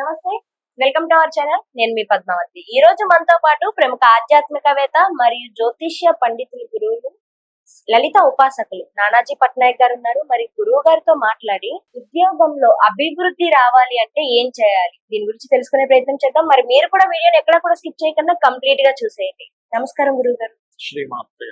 నమస్తే. Welcome to our channel నేను మీ పద్మావతి. ఈ రోజు మనతో పాటు ప్రముఖ ఆధ్యాత్మికవేత్త మరియు జ్యోతిష్య పండితులు గురువులు లలిత ఉపాసకులు నానాజీ పట్నాయక్ గారు ఉన్నారు. మరి గురువు గారితో మాట్లాడి ఉద్యోగంలో అభివృద్ధి రావాలి అంటే ఏం చేయాలి? దీని గురించి తెలుసుకునే ప్రయత్నం చేద్దాం. మరి మీరు కూడా వీడియోని ఎక్కడ కూడా స్కిప్ చేయకుండా కంప్లీట్గా చూసేయండి. నమస్కారం గురువు గారు. శ్రీమాత్రే.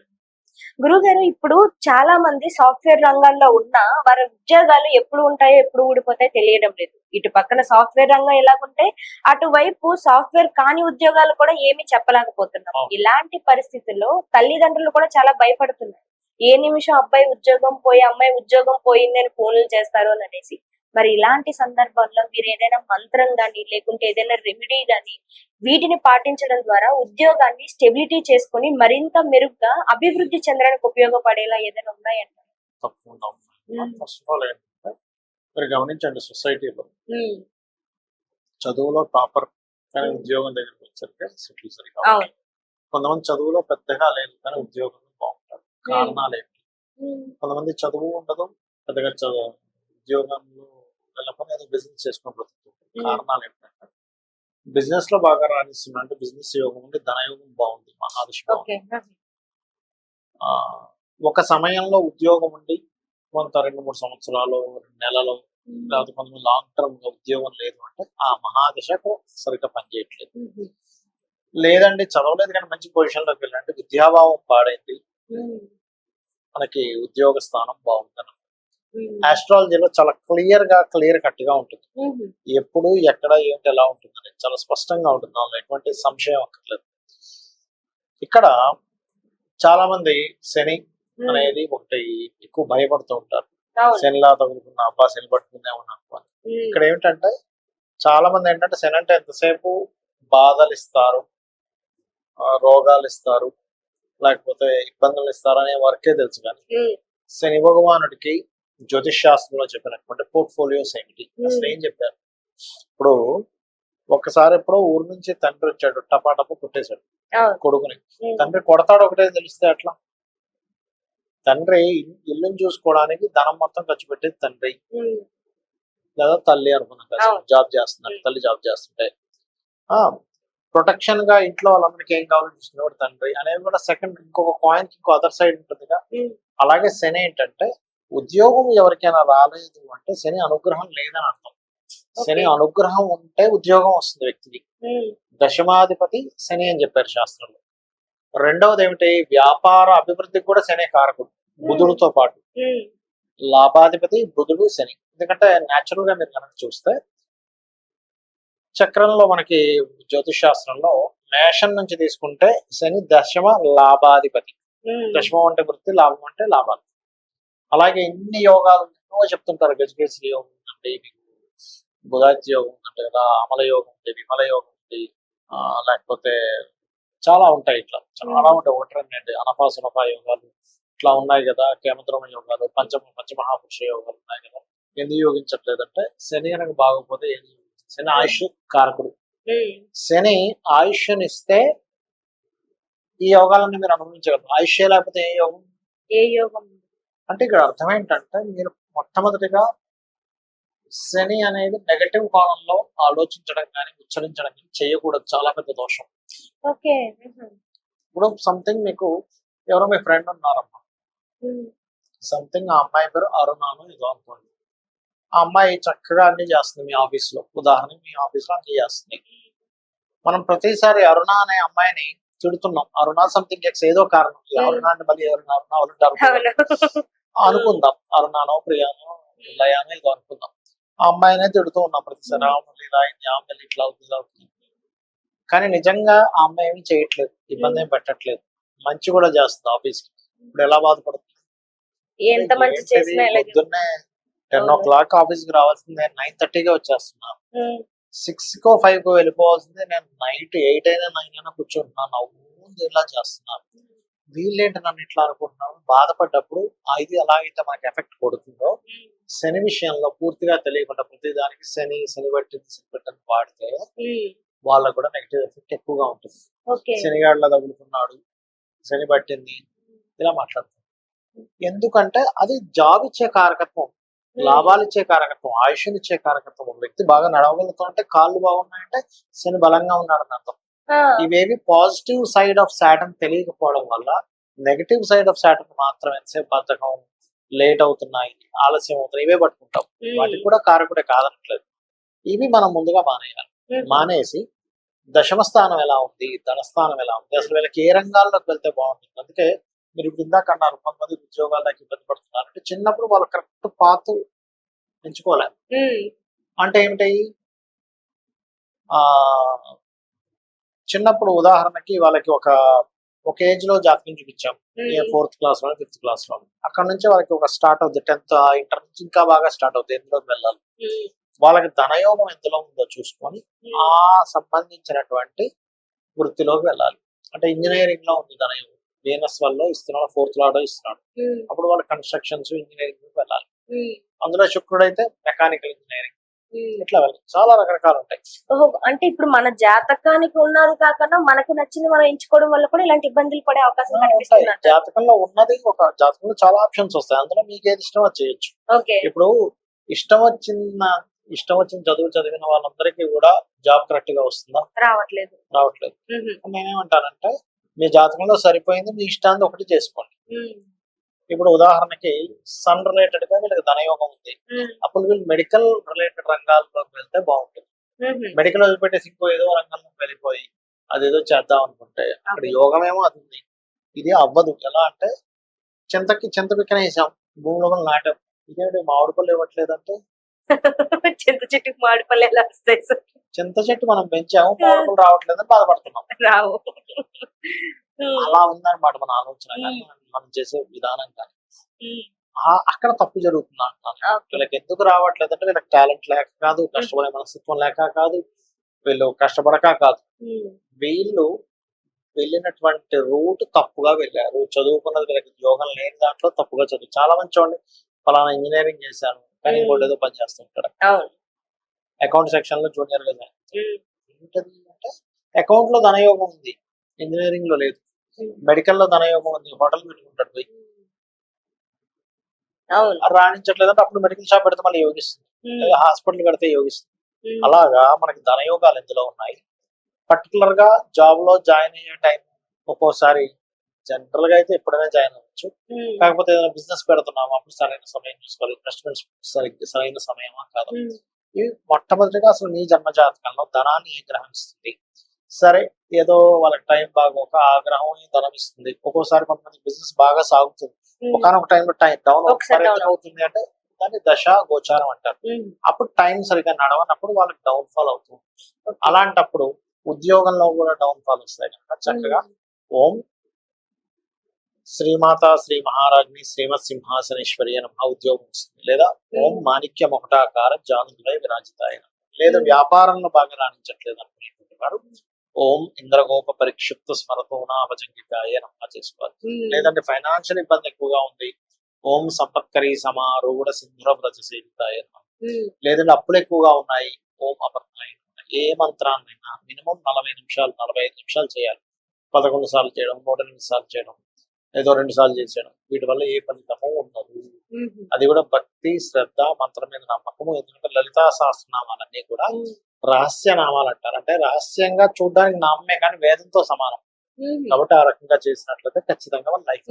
గురువు గారు ఇప్పుడు చాలా మంది సాఫ్ట్వేర్ రంగాల్లో ఉన్న వారి ఉద్యోగాలు ఎప్పుడు ఉంటాయో ఎప్పుడు ఊడిపోతాయో తెలియడం లేదు. ఇటు పక్కన సాఫ్ట్వేర్ రంగం ఎలాగుంటే అటువైపు సాఫ్ట్వేర్ కాని ఉద్యోగాలు కూడా ఏమీ చెప్పలేకపోతున్నాం. ఇలాంటి పరిస్థితుల్లో తల్లిదండ్రులు కూడా చాలా భయపడుతున్నారు. ఏ నిమిషం అబ్బాయి ఉద్యోగం పోయి అమ్మాయి ఉద్యోగం పోయింది అని ఫోన్లు చేస్తారు అని అనేసి. మరి ఇలాంటి సందర్భాల్లో మీరు ఏదైనా మంత్రం గాని లేకుంటే ఏదైనా రెమెడీ గాని వీటిని పాటించడం ద్వారా ఉద్యోగాన్ని స్టెబిలిటీ చేసుకొని మరింత మెరుగ్గా అభివృద్ధి చెందడానికి ఉపయోగపడేలా ఏదైనా ఉన్నాయంట ఫస్ట్ ఆఫ్ ఆల్ మీరు గమనించండి సొసైటీలో. చదువులో టాపర్ కానీ. ఉద్యోగం దగ్గరికి వచ్చరికి సెటిల్ సరిగా. కొంతమంది చదువులో పెద్దగా లేదు కానీ ఉద్యోగం బాగుంటారు. కారణాలు ఏంటి? కొంతమంది చదువు ఉండదు పెద్దగా చదువు ఉద్యోగంలో వెళ్ళకపోతే ఏదో బిజినెస్ చేసుకుని బ్రతుకుతుంది. కారణాలు ఏంటంటే బిజినెస్లో బాగా రాణిస్తున్నా అంటే బిజినెస్ యోగం ఉంది ధనయోగం బాగుంది ఆ, ఒక సమయంలో ఉద్యోగం ఉండి కొంత రెండు మూడు సంవత్సరాలు రెండు నెలలు లేకపోతే కొంతమంది లాంగ్ టర్మ్గా ఉద్యోగం లేదు అంటే ఆ మహాదశకు సరిగ్గా పనిచేయట్లేదు లేదండి చదవలేదు కానీ మంచి పొజిషన్లోకి వెళ్ళండి. విద్యాభావం పాడైంది. మనకి ఉద్యోగ స్థానం బాగుంటుంది ఆస్ట్రాలజీలో చాలా క్లియర్గా క్లియర్ కట్గా ఉంటుంది. ఎప్పుడు ఎక్కడ ఏంటి ఎలా ఉంటుంది అనేది చాలా స్పష్టంగా ఉంటుంది. అందులో ఎటువంటి సంశయం అక్కర్లేదు. ఇక్కడ చాలా మంది శని అనేది ఒకటి ఎక్కువ భయపడుతూ ఉంటారు. శనిలా తగులుకున్న అబ్బా శని పట్టుకుందే ఉన్నాను ఇక్కడ ఏమిటంటే చాలా మంది ఏంటంటే శని అంటే ఎంతసేపు బాధలు ఇస్తారు రోగాలు ఇస్తారు లేకపోతే ఇబ్బందులు ఇస్తారు అనే వరకే తెలుసు కానీ శని భగవానుడికి జ్యోతిష్ శాస్త్రంలో చెప్పినటువంటి పోర్ట్ఫోలియోస్ ఏమిటి? అసలు ఏం చెప్పారు? ఇప్పుడు ఒకసారి ఎప్పుడో ఊరు నుంచి తండ్రి వచ్చాడు టపాటప కొట్టేశాడు కొడుకుని. తండ్రి కొడతాడు ఒకటే తెలిస్తే అట్లా తండ్రి ఇల్- ఇల్లుని చూసుకోవడానికి ధనం మొత్తం ఖర్చు పెట్టేది తండ్రి. లేదా తల్లి అనుకున్నాం. జాబ్ చేస్తున్నాడు ఉమ్. తల్లి జాబ్ చేస్తుంటే. ఆ ప్రొటెక్షన్గా ఇంట్లో వాళ్ళందరికీ ఏం కావాలో చూసుకునేవాడు తండ్రి. అనేది కూడా సెకండ్ ఇంకొక కాయిన్ ఇంకో అదర్ సైడ్ ఉంటుందిగా. అలాగే శని ఏంటంటే ఉద్యోగం ఎవరికైనా రాలేదు అంటే శని అనుగ్రహం లేదని అర్థం. శని. అనుగ్రహం ఉంటే ఉద్యోగం వస్తుంది వ్యక్తికి. దశమాధిపతి శని అని చెప్పారు శాస్త్రంలో. రెండవది ఏమిటి వ్యాపార అభివృద్ధికి కూడా శని కారకుడు బుధుడితో పాటు. లాభాధిపతి బుధుడు శని. ఎందుకంటే న్యాచురల్గా మీరు కనుక చూస్తే చక్రంలో మనకి జ్యోతిష్ శాస్త్రంలో మేషం నుంచి తీసుకుంటే శని దశమ లాభాధిపతి. దశమం అంటే వృత్తి లాభం అంటే లాభాలు. అలాగే ఇన్ని యోగాలు ఎన్నో చెప్తుంటారు. గజగేశ్వరి యోగం ఉందండి మీకు బుధాది యోగం ఉందంటే కదా అమల యోగం ఉంది విమల యోగం ఉంది. ఆ, లేకపోతే చాలా ఉంటాయి ఇట్లా. చాలా ఉంటాయి. ఒకటి రెండు అనఫా సునఫా యోగాలు ఇట్లా ఉన్నాయి కదా. కేమద్రమ యోగాలు పంచమ పంచమహాపురుష యోగాలు ఉన్నాయి కదా. ఎందుకు యోగించట్లేదంటే శని కనుక బాగోకపోతే ఏది. శని ఆయుష్ కారకుడు. శని ఆయుష్నిస్తే ఈ యోగాలన్నీ మీరు అనుభవించగలరు. ఆయుష్య లేకపోతే ఏ యోగం? ఏ యోగం? అంటే ఇక్కడ అర్థం ఏంటంటే మీరు మొట్టమొదటిగా శని అనేది నెగటివ్ కోణంలో ఆలోచించడం కానీ ఉచ్చరించడం కానీ చేయకూడదు. చాలా పెద్ద దోషం. ఓకే. ఇప్పుడు సంథింగ్ మీకు ఎవరో మీ ఫ్రెండ్ ఉన్నారమ్మా. సంథింగ్ ఆ అమ్మాయి పేరు అరుణాను ఏదో అనుకోండి. ఆ అమ్మాయి చక్కగా అన్ని చేస్తుంది మీ ఆఫీస్లో ఉదాహరణకి మీ ఆఫీస్లో అన్ని చేస్తుంది. మనం ప్రతిసారి అరుణ అనే అమ్మాయిని తిడుతున్నాం. అరుణ సంథింగ్ ఎక్స్ ఏదో కారణం. అరుణ అంటే మళ్ళీ అరుణ అరుణ అవును. అనుకుందాం. అరుణానో ప్రియానో లయానో ఏదో అనుకుందాం. ఆ అమ్మాయినే తిడుతూ ఉన్నాం ప్రతిసారి. ఆ అమ్మాయి ఇలా అయింది ఆ అమ్మాయి ఇట్లా అవుతుంది ఇలా అవుతుంది. కానీ నిజంగా ఆ అమ్మాయి ఏమీ చేయట్లేదు. ఇబ్బంది ఏం పెట్టట్లేదు. మంచి కూడా చేస్తుంది ఆఫీస్కి ఇప్పుడు ఎలా బాధపడుతుంది? ఎంత మంచి ఏంటిది? చేసినా ఇలాగే. పొద్దున్నే టెన్ ఓ క్లాక్ ఆఫీస్కి రావాల్సిందే. నైన్ థర్టీగా వచ్చేస్తున్నా. ఉమ్, సిక్స్ కో ఫైవ్ కో వెళ్ళిపోవాల్సిందే. నేను నైట్ ఎయిట్ అయినా నైన్ అయినా కూర్చుంటున్నాను ఇలా చేస్తున్నాను వీళ్ళేంటి నన్ను ఇట్లా అనుకుంటున్నాను బాధపడ్డప్పుడు ఆ ఇది ఎలాగైతే మనకి ఎఫెక్ట్ కొడుతుందో శని విషయంలో పూర్తిగా తెలియకుండా ప్రతి దానికి శని శని పట్టింది శని పట్టింది వాడితే వాళ్ళకు కూడా నెగిటివ్ ఎఫెక్ట్ ఎక్కువగా ఉంటుంది. శనిగాడిలో తగులుకున్నాడు శని పట్టింది ఇలా మాట్లాడుతుంది. ఎందుకంటే అది జాబ్ ఇచ్చే కారకత్వం లాభాలు ఇచ్చే కారకత్వం ఆయుష్ని ఇచ్చే కారకత్వం వ్యక్తి బాగా నడవగలుగుతుంటే కాళ్ళు బాగున్నాయంటే శని బలంగా ఉన్నాడు అర్థం. ఇవేవి పాజిటివ్ సైడ్ ఆఫ్ సాటర్న్ తెలియకపోవడం వల్ల నెగటివ్ సైడ్ ఆఫ్ సాటర్న్ మాత్రం ఎంతసేపు బద్ధకం లేట్ అవుతున్నాయి ఆలస్యం అవుతున్నాయి ఇవే పట్టుకుంటాం. వాటికి కూడా కారకుడే కాదనట్లేదు. ఇవి మనం ముందుగా మానేయాలి. మానేసి దశమ స్థానం ఎలా ఉంది ధనస్థానం ఎలా ఉంది? అసలు వీళ్ళకి ఏ రంగాల్లోకి వెళ్తే బాగుంటుంది? అందుకే మీరు ఇప్పుడు ఇందాక అన్నారు కొంతమంది ఉద్యోగాలకు ఇబ్బంది పడుతున్నారు. అంటే చిన్నప్పుడు వాళ్ళు కరెక్ట్ పాత్ ఎంచుకోలేరు ఉమ్, అంటే ఏమిటి? ఆ చిన్నప్పుడు ఉదాహరణకి వాళ్ళకి ఒక ఒక ఏజ్లో జాతకం చూపించాం. ఫోర్త్ క్లాస్లో ఫిఫ్త్ క్లాస్లో అక్కడ నుంచి వాళ్ళకి ఒక స్టార్ట్ అవుతుంది టెన్త్ ఇంటర్ నుంచి ఇంకా బాగా స్టార్ట్ అవుతుంది ఎందులోకి వెళ్ళాలి? వాళ్ళకి ధనయోగం ఎంతలో ఉందో చూసుకొని ఉమ్, ఆ సంబంధించినటువంటి వృత్తిలోకి వెళ్ళాలి. అంటే ఇంజనీరింగ్లో ఉంది ధనయోగం. వీనస్ వల్ల ఇస్తున్నాడు ఫోర్త్ లాడో ఇస్తున్నాడు. ఉమ్, అప్పుడు వాళ్ళు కన్స్ట్రక్షన్స్ ఇంజనీరింగ్ వెళ్ళాలి. ఉమ్, అందులో శుక్రుడు అయితే మెకానికల్ ఇంజనీరింగ్. ఇట్లా వెళ్ళాలి. చాలా రకరకాలు ఉంటాయి. అంటే ఇప్పుడు మన జాతకానికి ఉన్నది కాకుండా మనకు నచ్చింది మనం ఎంచుకోవడం వల్ల కూడా ఇలాంటి ఇబ్బందులు పడే అవకాశం కనిపిస్తుంది. జాతకంలో ఉన్నది ఒక జాతకంలో చాలా ఆప్షన్స్ వస్తాయి. అందులో మీకు ఏది ఇష్టం చేయొచ్చు. ఓకే. ఇప్పుడు ఇష్టం వచ్చిన ఇష్టం వచ్చిన చదువు చదివిన వాళ్ళందరికీ కూడా జాబ్ కరెక్ట్గా వస్తుందా? రావట్లేదు. రావట్లేదు. నేనేమంటానంటే మీ జాతకంలో సరిపోయింది మీ ఇష్టాన్ని ఒకటి చేసుకోండి. ఇప్పుడు ఉదాహరణకి సన్ రిలేటెడ్గా వీళ్ళకి ధనయోగం ఉంది. అప్పుడు వీళ్ళు మెడికల్ రిలేటెడ్ రంగాల్లోకి వెళ్తే బాగుంటుంది. మెడికల్ వదిలిపెట్టేసి ఇంకో ఏదో రంగంలోకి వెళ్ళిపోయి అదేదో చేద్దాం అనుకుంటే అక్కడ. యోగమేమో అది ఉంది. ఇది అవ్వదు. ఎలా అంటే చింతకి చింత పిక్కన వేసాం. భూమిలో నాటాం. ఇదేంటి మామిడి పళ్ళు ఇవ్వట్లేదంటే? చింత చెట్టుకు మాడి పళ్ళు ఎలా వస్తాయి సార్? చింత చెట్టు మనం పెంచాము మామిడి రావట్లేదని బాధపడుతున్నాం. రావు. అలా ఉందన్నమాట మన ఆలోచన మనం చేసే విధానం కానీ. అక్కడ తప్పు జరుగుతుంది అంటున్నాను. వీళ్ళకి ఎందుకు రావట్లేదంటే వీళ్ళకి టాలెంట్ లేక కాదు కష్టపడే మనస్తత్వం లేక కాదు వీళ్ళు కష్టపడక కాదు. వీళ్ళు వెళ్ళినటువంటి రూట్ తప్పుగా వెళ్ళారు. చదువుకున్నది వీళ్ళకి ఉద్యోగం లేని దాంట్లో తప్పుగా చదువు. చాలా మంది చూడండి ఫలానా ఇంజనీరింగ్ చేశాను కానీ. ఇంకోటి ఏదో పని చేస్తుంటాడు అవును. అకౌంట్ సెక్షన్లో జూనియర్గా అంటే అకౌంట్లో ధనయోగం ఉంది. ఇంజనీరింగ్లో లేదు. మెడికల్లో ధనయోగం ఉంది. హోటల్ పెట్టుకుంటాడు పోయి. రాణించట్లేదంటే అప్పుడు మెడికల్ షాప్ పెడితే మళ్ళీ యోగిస్తుంది. హాస్పిటల్ కడితే యోగిస్తుంది. అలాగా మనకి ధనయోగాలు ఎందులో ఉన్నాయి. పర్టికులర్గా జాబ్లో జాయిన్ అయ్యే టైం ఒక్కోసారి జనరల్గా అయితే ఎప్పుడైనా జాయిన్ అవ్వచ్చు. ఉమ్, కాకపోతే ఏదైనా బిజినెస్ పెడుతున్నాము? అప్పుడు సరైన సమయం చూసుకోవాలి ఇన్వెస్ట్మెంట్స్ సరిగ్గా సరైన సమయమా? కాదు? ఇవి మొట్టమొదటిగా అసలు నీ జన్మ జాతకంలో ధనాన్ని ఏ గ్రహం ఇస్తుంది? సరే ఏదో వాళ్ళకి టైం బాగోక ఆ గ్రహం ధనం ఇస్తుంది. ఒక్కోసారి కొంతమంది బిజినెస్ బాగా సాగుతుంది. ఒకనొక టైంలో టైం డౌన్ అవుతుంది. అంటే దాన్ని దశ గోచారం అంటారు. ఉమ్, అప్పుడు టైం సరిగ్గా నడవనప్పుడు వాళ్ళకి డౌన్ ఫాల్ అవుతుంది. అలాంటప్పుడు ఉద్యోగంలో కూడా డౌన్ ఫాల్ వస్తాయి. కనుక చక్కగా ఓం శ్రీమాత శ్రీ మహారాజ్ని శ్రీమత్ సింహాసనేశ్వరి అని ఉద్యోగం వస్తుంది. లేదా ఓం మాణిక్య మొకటాకార జానులై విరాజితాయ. లేదా Hmm. వ్యాపారంలో బాగా రాణించట్లేదు అనుకునేటువంటి వారు ఓం ఇంద్రగోప పరిక్షిప్త స్మరతో నాభజంగితాయ నమ చేసుకోవాలి. ఉమ్, లేదంటే ఫైనాన్షియల్ ఇబ్బంది ఎక్కువగా ఉంది. ఓం సంపత్కరి సమారూఢ సింధుర వ్రత సేవితాయ లేదంటే అప్పులు ఎక్కువగా ఉన్నాయి. ఓం అపర్ణాయ. ఏ మంత్రాన్నైనా మినిమం నలభై నిమిషాలు నలభై ఐదు నిమిషాలు చేయాలి. పదకొండు సార్లు చేయడం నూట ఎనిమిది సార్లు చేయడం. ఏదో రెండు సార్లు చేసేయడం వీటి వల్ల ఏ ఫలితము ఉండదు. అది కూడా భక్తి శ్రద్ధ మంత్రం మీద నమ్మకము. ఎందుకంటే లలితా సహస్రనామాలన్నీ కూడా రహస్య నామాలు అంటారు. అంటే రహస్యంగా చూడడానికి నామే కానీ వేదంతో సమానం. కాబట్టి ఆ రకంగా చేసినట్లయితే ఖచ్చితంగా మన లైఫ్.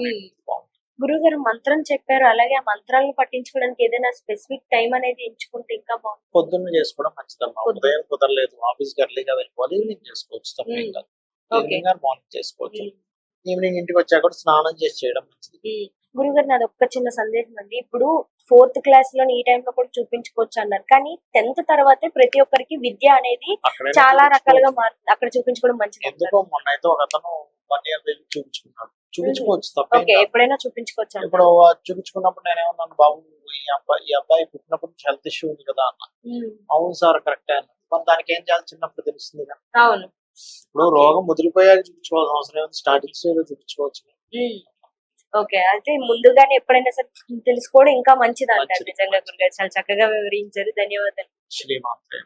బాగుంటుంది. గురువు గారు మంత్రం చెప్పారు. అలాగే ఆ మంత్రాలను పట్టించుకోవడానికి ఏదైనా స్పెసిఫిక్ టైం అనేది ఎంచుకుంటే ఇంకా బాగుంటుంది. పొద్దున్న చేసుకోవడం మంచిదమ్మా. ఉదయం కుదరలేదు. ఆఫీస్కి ఎర్లీగా వెళ్ళిపోవాలి. ఈవినింగ్ చేసుకోవచ్చు. తప్పేం. కాదు. ఈవినింగ్ మార్నింగ్ చేసుకోవచ్చు. ఈవినింగ్ ఇంటికి వచ్చాక కూడా స్నానం చేసి చేయడం మంచిది. ఉమ్. గురువు గారు నాది ఒక్క చిన్న సందేహం అండి. ఇప్పుడు ఫోర్త్ క్లాస్లో ఈ టైంలో కూడా చూపించుకోవచ్చు అన్నారు. కానీ టెన్త్ తర్వాతే ప్రతి ఒక్కరికి విద్య అనేది చాలా. రకాలుగా మారు అక్కడ చూపించుకోవడం మంచిది ఎందుకో మొన్న అయితే ఒక అతను వన్ ఇయర్ బేబీ చూపించుకున్నాడు. చూపించుకోవచ్చు తప్పేం. ఎప్పుడైనా చూపించుకోవచ్చు. ఇప్పుడు చూపించుకున్నప్పుడు నేనేమన్నాను బాబు ఈ అబ్బాయి ఈ అబ్బాయి పుట్టినప్పుడు హెల్త్ ఇష్యూ ఉంది కదా అన్న. అవును సార్ కరెక్టే అన్న. మరి దానికి ఏం చేయాలి? చిన్నప్పుడు తెలుస్తుంది కదా. అవును. ఇప్పుడు రోగం ముదిరిపోయాక చూపించుకోవాల్సిన అవసరం ఏముంది? స్టార్టింగ్ స్టేజ్లో చూపించుకోవచ్చు. ఓకే అయితే ముందుగానే ఎప్పుడైనా సరే తెలుసుకోవడం ఇంకా మంచిది అంటారు. నిజంగా గురుగారు. చాలా చక్కగా వివరించారు. ధన్యవాదాలు. శ్రీమాత్రే.